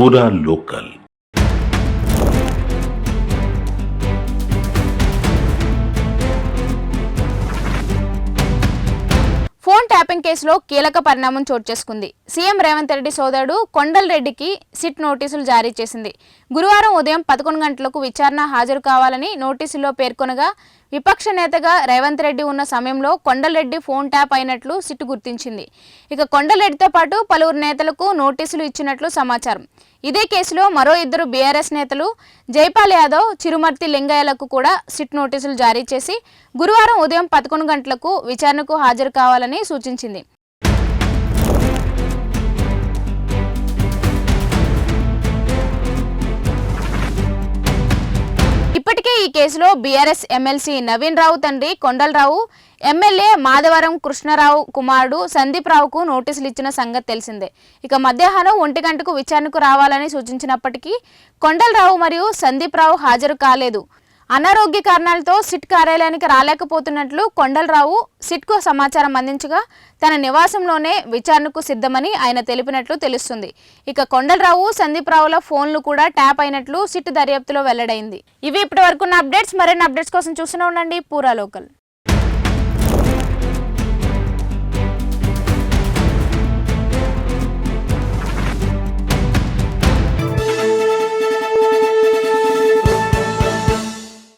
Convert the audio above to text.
పూరా local phone tapping కేసులో కీలక పరిణామం చోటు చేసుకుంది. సీఎం రేవంత్ రెడ్డి సోదరుడు కొండల్ రెడ్డికి సిట్ నోటీసులు జారీ చేసింది. గురువారం ఉదయం పదకొండు గంటలకు విచారణ హాజరు కావాలని నోటీసుల్లో పేర్కొనగా విపక్ష నేతగా రేవంత్ రెడ్డి ఉన్న సమయంలో కొండలరెడ్డి ఫోన్ ట్యాప్ అయినట్లు సిట్ గుర్తించింది. ఇక కొండలరెడ్డితో పాటు పలువురు నేతలకు నోటీసులు ఇచ్చినట్లు సమాచారం. ఇదే కేసులో మరో ఇద్దరు బీఆర్ఎస్ నేతలు జైపాల్ యాదవ్ చిరుమర్తి లింగయ్యలకు కూడా సిట్ నోటీసులు జారీ చేసి గురువారం ఉదయం పదకొండు గంటలకు విచారణకు హాజరు కావాలని సూచించింది. అయితే ఈ కేసులో బీఆర్ఎస్ ఎమ్మెల్సీ నవీన్ రావు తండ్రి కొండలరావు ఎమ్మెల్యే మాధవరం కృష్ణారావు కుమారుడు సందీప్ రావుకు నోటీసులు ఇచ్చిన సంగతి తెలిసిందే. ఇక మధ్యాహ్నం ఒంటి గంటకు విచారణకు రావాలని సూచించినప్పటికీ కొండలరావు మరియు సందీప్ రావు హాజరు కాలేదు. అనారోగ్య కారణాలతో సిట్ కార్యాలయానికి రాలేకపోతున్నట్లు కొండలరావు సిట్కు సమాచారం అందించగా తన నివాసంలోనే విచారణకు సిద్ధమని ఆయన తెలిపినట్లు తెలుస్తుంది. ఇక కొండలరావు సందీప్ రావుల ఫోన్లు కూడా ట్యాప్ అయినట్లు సిట్ దర్యాప్తులో వెల్లడైంది. ఇవి ఇప్పటి వరకున్న అప్డేట్స్. మరిన్ని అప్డేట్స్ కోసం చూస్తూనే ఉండండి. పూరా లోకల్.